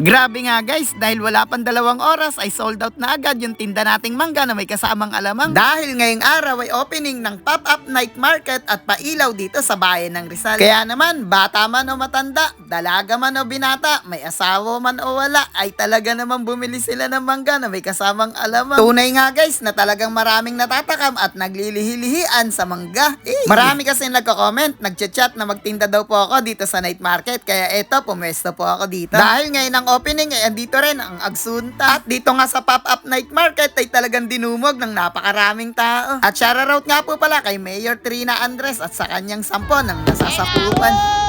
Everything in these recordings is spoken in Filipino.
Grabe nga guys, dahil wala pang dalawang oras ay sold out na agad yung tinda nating mangga na may kasamang alamang. Dahil ngayong araw ay opening ng pop-up night market at pailaw dito sa bayan ng Rizal. Kaya naman, bata man o matanda, dalaga man o binata, may asawa man o wala, ay talaga naman bumili sila ng mangga na may kasamang alamang. Tunay nga guys na talagang maraming natatakam at naglilihi-lihian sa mangga. Eh, marami kasi nagko-comment, nagchat-chat na magtinda daw po ako dito sa night market. Kaya eto, pumwesto po ako dito. Dahil ngayon ang opening ay andito rin ang Agsunta. At dito nga sa pop-up night market ay talagang dinumog ng napakaraming tao. At shoutout nga po pala kay Mayor Trina Andres at sa kanyang sampo ng nasasapuan.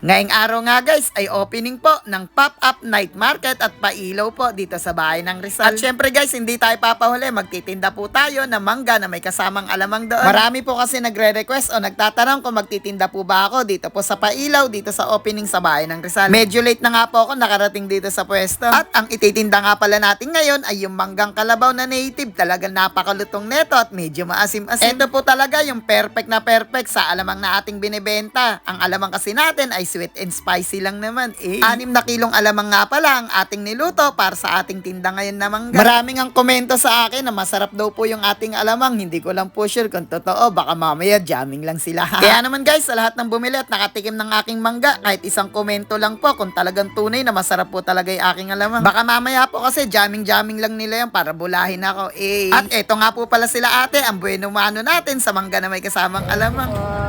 Ngayong araw nga guys ay opening po ng pop-up night market at pailaw po dito sa bahay ng Rizal. At syempre guys, hindi tayo papahuli. Magtitinda po tayo ng mangga na may kasamang alamang doon. Marami po kasi nagre-request o nagtatanong kung magtitinda po ba ako dito po sa pailaw dito sa opening sa bahay ng Rizal. Medyo late na nga po ako nakarating dito sa pwesto. At ang ititinda nga pala natin ngayon ay yung manggang kalabaw na native. Talagang napakalutong neto at medyo maasim-asim. Ito po talaga yung perfect na perfect sa alamang na ating binibenta. Ang alamang kasi natin ay sweet and spicy lang naman. Eh, anim na kilong alamang nga pala ang ating niluto para sa ating tinda ngayon na mangga. Maraming ang komento sa akin na masarap daw po yung ating alamang. Hindi ko lang po sure kung totoo. Baka mamaya jamming lang sila. Kaya naman guys, sa lahat ng bumili at nakatikim ng aking mangga, kahit isang komento lang po kung talagang tunay na masarap po talaga yung aking alamang. Baka mamaya po kasi jamming-jamming lang nila yan para bulahin ako. Eh. At eto nga po pala sila ate, ang bueno mano natin sa mangga na may kasamang alamang.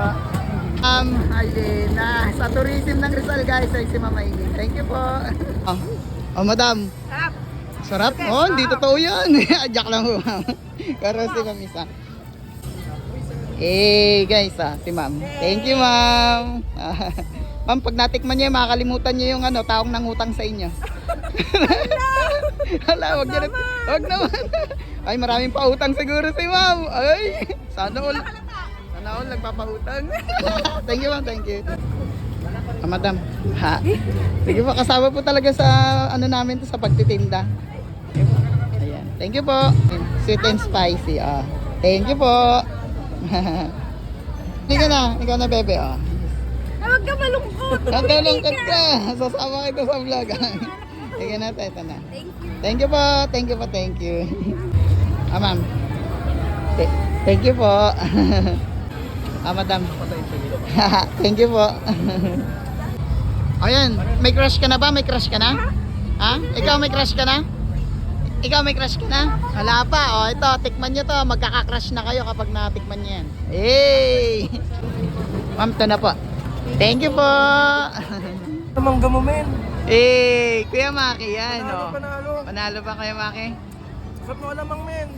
Um, Alena. Sa tourism ng Rizal guys, ay si Mama Ingrid. Thank you po. Oh, oh madam. Sarap. Sarap? Oh, hindi totoo yan. Ajak lang po, ma'am. Pero si ma'am isa. Eh, guys, ah, si ma'am. Thank you, ma'am. ma'am, pag natikman niyo, makakalimutan niyo yung ano, taong nangutang sa inyo. Hala, wag na. Wag naman. Ay, maraming pautang siguro si ma'am. Ay, sana all. Sana all nagpapautang. thank you, ma'am. Thank you. Ah, madam. Ha. Sige po, kasama po talaga sa ano namin to sa pagtitinda. Ayan. Thank you po. Sweet and spicy. Ah. Thank you po. Hindi ka na. Ikaw na, bebe. Ah. Huwag ka malungkot. Natulungkot ka. Sasama kita sa vlog. Sige na, ito na. Thank you. Thank you po. Thank you po. Thank you. Ah, ma'am. Th- Thank you po. Ah, madam. Thank you po. Ayan, may crush ka na ba? May crush ka na? Ha? Ikaw may crush ka na? Ikaw may crush ka na? Wala pa. O, ito, tikman nyo to. Magkaka-crush na kayo kapag natikman nyo yan. Hey! Ma'am, ito na po. Thank you po. Mangga mo, men. Eh, Kuya Maki, yan. Panalo, Oh. panalo. Panalo ba Kuya Maki? Sarap mo alamang, men.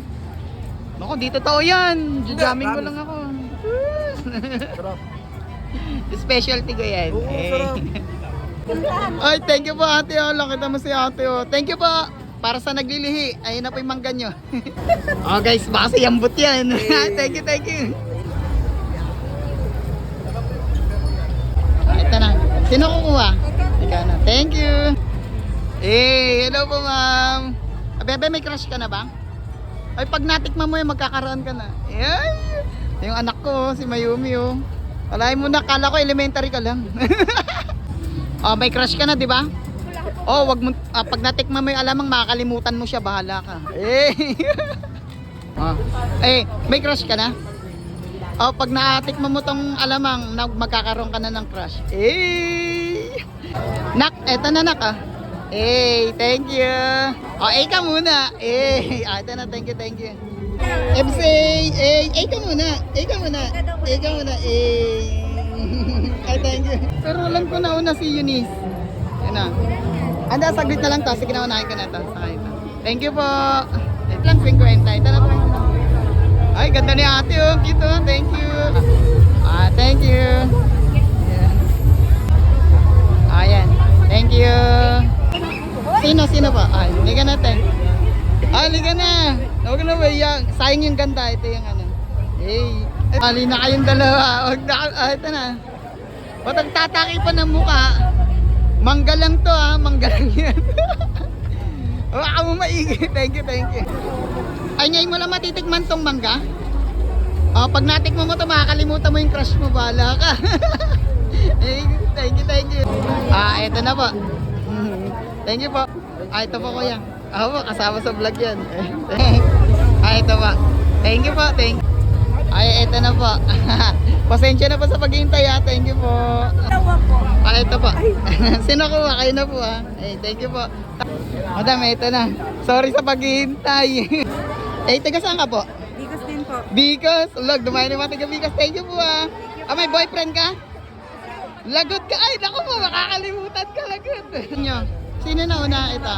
Naku, di totoo yan. Jamming promise. lang ako. Sarap. Specialty ko yan. Oo, Eh. sarap. Ay, thank you po ate. Oh. Lakita mo si ate. Oh. Thank you po. Para sa naglilihi. Ayun na po yung mangga nyo. oh guys, baka sa yambot yan. thank you, thank you. Ah, Ito na. Sino kukuha? Ikaw na. Thank you. Eh, hello po ma'am. Ah, Bebe, may crush ka na ba? Ay, pag natikman mo yan, magkakaroon ka na. Ay, yung anak ko, si Mayumi, oh. Walahin mo na, kala ko elementary ka lang. oh, may crush ka na, di ba? Oh, wag mo, ah, pag natikman mo yung alamang, makakalimutan mo siya, bahala ka. Eh. oh. Eh, may crush ka na? Oh, pag natikman mo tong alamang, magkakaroon ka na ng crush. Eh. Nak, eto na nak ah. Eh, thank you. Oh, eh ka muna. Eh, ah, na, thank you, thank you. MC, eh, eh ka muna. Eh ka muna. Eh ka muna. Eh. Ay, thank you. Pero alam ko na una si Eunice. Yan na. Anda, saglit na lang to. Sige na, unahin ko na to. Sakay. Thank you po. Ito lang, 50. Ito na po. Ay, ganda ni ate oh. Cute oh. Thank you. Ah, thank you. Yeah. Ayan. Thank you. Sino, sino pa? Ay, liga natin. Ah, liga na. Huwag na ba yung, sayang yung ganda. Ito yung ano. Hey. Mali na kayong dalawa. Huwag na, ah, ito na. Ba't ang tataki pa ng mukha? Mangga lang to ha, mangga lang yan. Baka mo maigi. Thank you, thank you. Ay, ngayon mo lang matitikman tong mangga? Oh, pag natikman mo to, makakalimutan mo yung crush mo. Bahala ka. eh, Ah, ito na po. Thank you po. Ah, ito po kuya. Ako po, kasama sa vlog yan. ah, ito po. Thank you po, thank Ay, ito na po. Pasensya na po sa paghihintay ha. Thank you po. Tawa po. Ah, ito po. Sino ko Kayo na po ha. Eh, thank you po. Madam, ito na. Sorry sa paghihintay. eh, taga saan ka po? Bigos din po. Bicos. Log, dumayo na mga taga Bicos. Thank you po ha. Ah, may boyfriend ka? Lagot ka. Ay, naku po, makakalimutan ka. Lagot. Nyo. Sino na una? Ito.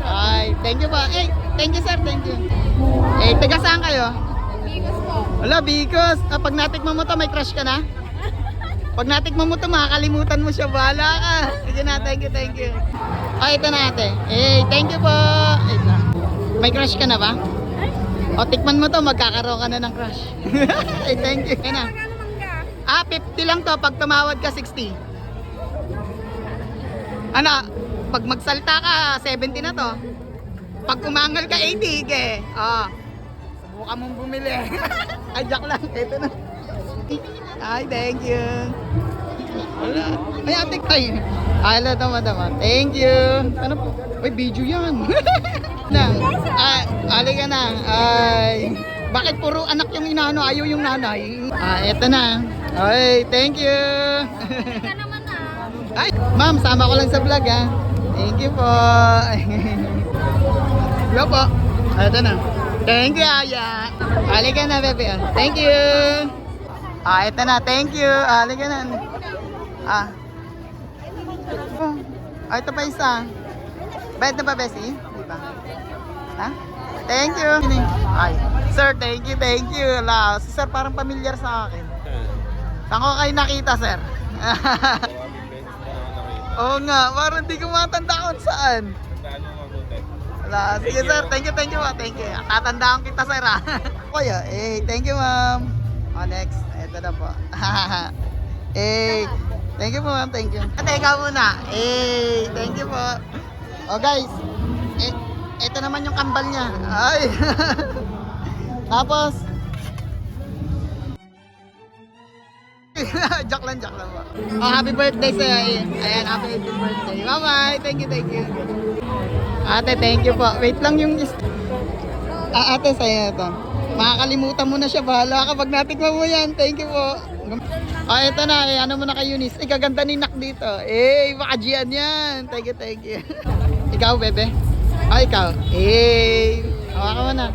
Ay, thank you po. Eh, thank you sir, thank you. Eh, taga saan kayo? Bigos po. Wala, Bicos. Ah, pag natikman mo to, may crush ka na? Pag natikman mo to, makakalimutan mo siya. Bahala ka. Sige na, thank you, thank you. Ah, ito na ate. Eh, thank you po. Ito. May crush ka na ba? O, tikman mo to, magkakaroon ka na ng crush. eh, thank you. Yan na. Ah, 50 lang to. Pag tumawad ka, 60. Ano, pag magsalita ka, 70 na to. Pag umangal ka, 80. Ge. Ah. Subukan mong bumili. Ay, joke lang. Ito na. Ay, thank you. Wala. Ay, ate, ay. Ay, wala to, madam. ah. Thank you. Ano po? Ay, video yan. na. Ay, ali ka na. Ay. Bakit puro anak yung inano, ayaw yung nanay? Ah, eto na. Ay, thank you. Ah. Ay, ma'am, sama ko lang sa vlog ha. Thank you po. Hello po. Ah, Ito na. Thank you, Aya. Halika na, bebe. ah. Thank you. Ah, ito na. Thank you. Ah, Halika na. Ah. Oh. Ah, ito pa isa. Bayad na ba, Bessie? Di ba? Ha? Thank you. Ay. Sir, thank you, thank you. Ala, si sir parang familiar sa akin. Saan ko kayo nakita, sir? Oo nga, parang di ko matanda kung saan. Wala, sige sir, thank you, thank you, ah, thank you. Tatandaan kita sir ah. Kuya, eh, thank you ma'am. Oh, next, ito na po. eh, thank you po ma'am, thank you. Ate, ikaw muna. Eh, thank you po. Oh guys, eh, ito naman yung kambal niya. Ay. Tapos, joke lang, joke lang po. Oh, happy birthday sa'yo. eh. Ayan, happy birthday. Bye-bye. Thank you, thank you. Ate, thank you po. Wait lang yung. Ah, ate, sa'yo ito. Makakalimutan mo na siya. Bahala ka pag natikman mo yan. Thank you po. Ah, ito na. Eh, ano mo na kay Eunice? Ikaganda ni Nak dito. Eh, baka Gian yan. Thank you, thank you. ikaw, bebe? Ah, ikaw. Eh, hawakan mo na.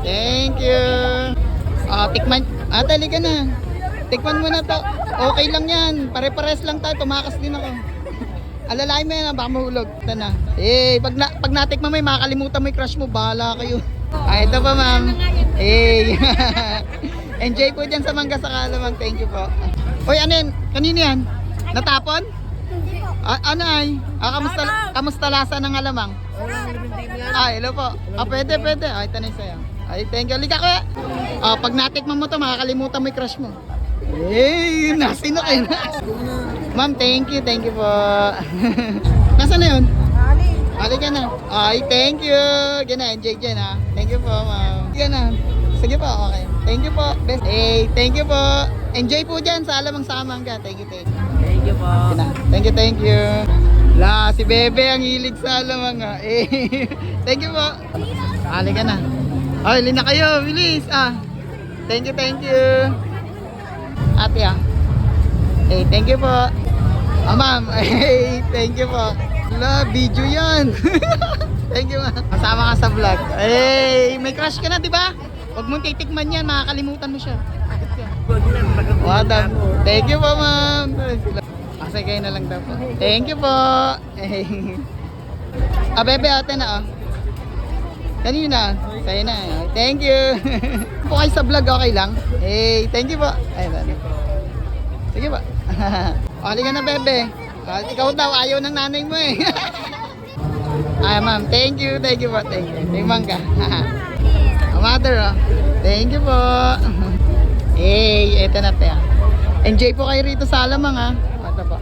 Thank you. Ah, tikman. Ah, tali ka na. Tikman mo na to. Okay lang yan. Pare-pares lang tayo. Tumakas din ako. Alalain mo yan, ah, baka mahulog. Ito na. Eh, pag, na, pag natikman mo, makakalimutan mo yung crush mo. Bahala kayo. Ah, ito pa, ma'am. Eh. Enjoy po dyan sa mangga sa kalamang. Thank you po. Uy, ano yan? Kanino yan? Natapon? Ah, ano ay? Ah, kamusta, kamusta lasa ng alamang? Ah, hello po. Ah, pwede, pwede. Ah, ito na yung sa'yo. Ay, thank you. Lika ko. Ah, pag natikman mo to, makakalimutan mo yung crush mo. Hey, nasino kayo na? Ma'am, thank you, thank you po. Nasaan na yun? Ali. Ali ka na. Ay, thank you. Yan na, enjoy dyan ha. Thank you po, ma'am. Yan na. Sige po, okay. Thank you po. Best. Hey, thank you po. Enjoy po dyan sa alamang samang ka. Thank you, thank you. Thank you po. Yan na. Thank you, thank you. La, si Bebe ang hilig sa alamang ha. Eh, thank you po. Ali ka na. Ay, lina kayo. Bilis. Ah. Thank you, thank you. Ate ah. Hey, thank you po. Ah, ma'am. Hey, thank you po. Wala, video yan. thank you, ma'am. Kasama ka sa vlog. Hey, may crush ka na, di ba? Huwag mong titikman yan, makakalimutan mo siya. Ka? Wadam. Thank you po, ma'am. Kasi kayo na lang daw po. Thank you po. Hey. Ah, bebe, ate na, oh. Kanina, sa'yo na. Thank you. po kayo sa vlog, okay lang? Hey, thank you po. Ayun, Sige ba? Oli ka na, bebe. Ah, ikaw daw, ayaw ng nanay mo eh. Ay, ma'am, thank you, thank you po, thank you. Ka. Ah, Mother, oh. Thank you po. hey, eto na, ah. Enjoy po kayo rito sa Alamang, ha. Ito po.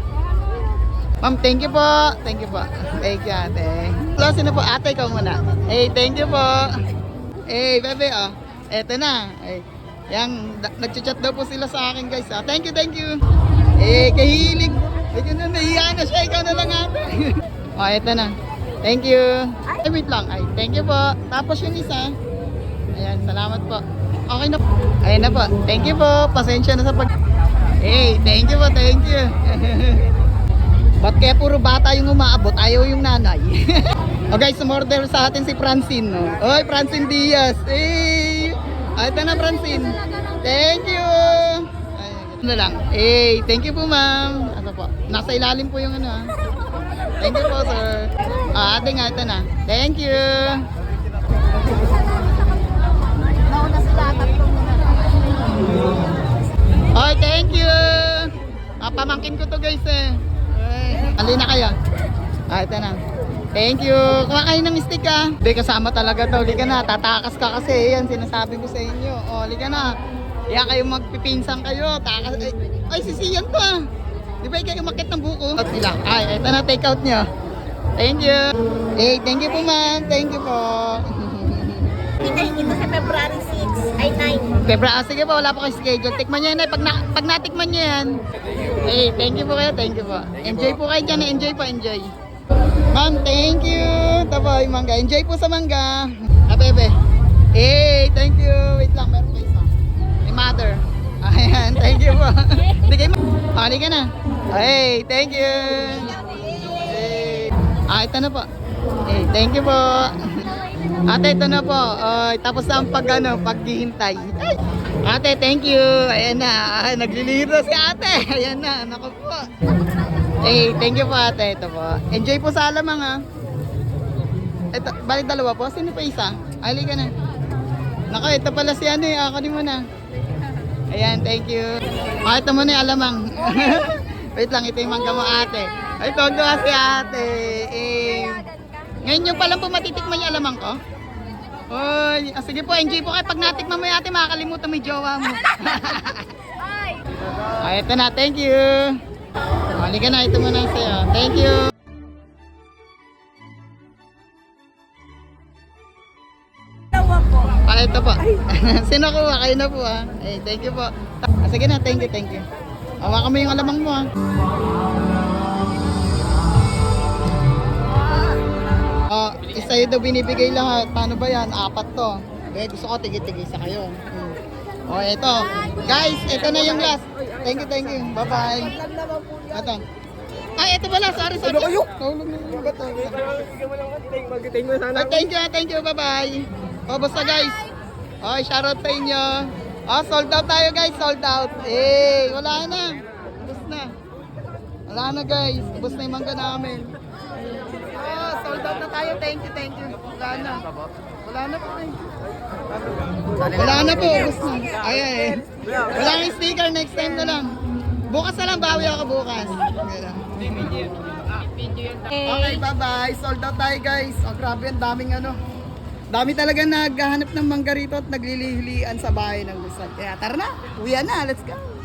Ma'am, thank you po. Thank you po. Thank you, ate. Hello, sino po? Ate, ikaw muna. Hey, thank you po. Hey, bebe, oh. Eto na. Hey. Yang, da- nagchat daw po sila sa akin, guys. Ah. Thank you, thank you. Eh, kahilig. Ikaw na, nahiya na siya. Ikaw na lang ate. oh, eto na. Thank you. Ay, wait lang. Ay, thank you po. Tapos yung isa. Ayan, salamat po. Okay na po. Ayan na po. Thank you po. Pasensya na sa pag... Hey, thank you po. Thank you. Ba't kaya puro bata yung umaabot? Ayaw yung nanay. o guys, sumorder sa atin si Francine. No? Oy, Francine Diaz. Hey! Ay, ito na Francine. Thank you! Ay, na lang. Hey, thank you po ma'am. Ano po? Nasa ilalim po yung ano ah. Thank you po sir. Ah, ate nga, ito na. Thank you! Nauna sila, tatlong Oy, thank you! Ah, pamangkin ko to guys eh. Ay, na kayo. Ah, ito na. Thank you. Kuha kayo ng stick ah. Hindi, kasama talaga to. Huli ka na. Tatakas ka kasi. Yan, sinasabi ko sa inyo. O, huli ka na. Kaya kayo magpipinsan kayo. Takas. Ay, ay sisiyan to ah. Di ba kayo umakit ng buko? Out nila. Ay, ito na take out nyo. Thank you. Hey, thank you po ma'am. Thank you po. Pinahin ito sa February 6 ay 9. Febra, ah, sige po, wala po kayo schedule. Tikman nyo yan eh. Pag, na, pag natikman nyo yan. Hey, thank you po kayo, thank you po. Enjoy po kayo dyan, enjoy po, enjoy. Ma'am, thank you. Taboy, mangga. Enjoy po sa mangga. Ah, bebe. Hey, thank you. Wait lang, meron pa isa. May mother. Ayan, thank you po. Kayo ma... Pali ka na. Hey, thank you. Hey. Ah, ito na po. Hey, thank you po. Ate, ito na po. Ay, tapos ang pag, ano, paghihintay. Ay. Ate, thank you. Ayan na. Ay, naglilito si ate. Ayan na. Naku po. Hey, thank you po ate. Ito po. Enjoy po sa alamang ha. Ito, balik dalawa po. Sino pa isa? Ali ka na. Naku, ito pala si ano eh. Ako mo na. Ayan, thank you. Ah, ito muna yung alamang. Wait lang, ito yung mangga mo ate. Ay, todo si ate. Eh, ngayon nyo palang po matitikman yung alamang ko? Oy, ah, sige po, enjoy po kayo. Pag natikman mo yung ate, makakalimutan mo yung jowa mo. Ay! ah, ito na, thank you. Halika na, ito muna sa'yo. Thank you. Ah, ito po. Sino ko? Kayo na po ah. Eh, thank you po. Ah, sige na, thank you, thank you. Hawakan mo yung alamang mo ah. Ah, isa yun daw binibigay lahat. Paano ba yan? Apat to. Eh, gusto ko tigit-tigisa kayo. Hmm. Oh, ito. Guys, ito na yung last. Thank you, thank you. Bye-bye. Ito. Ay, ito pala. Sorry, sorry. Ano kayo? Nahulog na. Oh, thank you, thank you. Bye-bye. Oh, basta guys. Oh, shoutout sa inyo. Oh, sold out tayo guys. Sold out. Eh, wala na. Ubus na. Wala na guys. Ubus na yung mangga namin. Oh, sold out na tayo. Thank you, thank you. Wala na. Wala na po eh. Wala na po. Ubus na. Ay, ay. ay. Wala nang sticker. Next time na lang. Bukas na lang. Bawi ako bukas. Ganun. Okay, bye-bye. Sold out tayo guys. Oh, grabe, ang daming ano. Dami talaga naghahanap ng mangga rito at naglilihilian sa bahay ng Luzon. Kaya tara na, uwi na, let's go.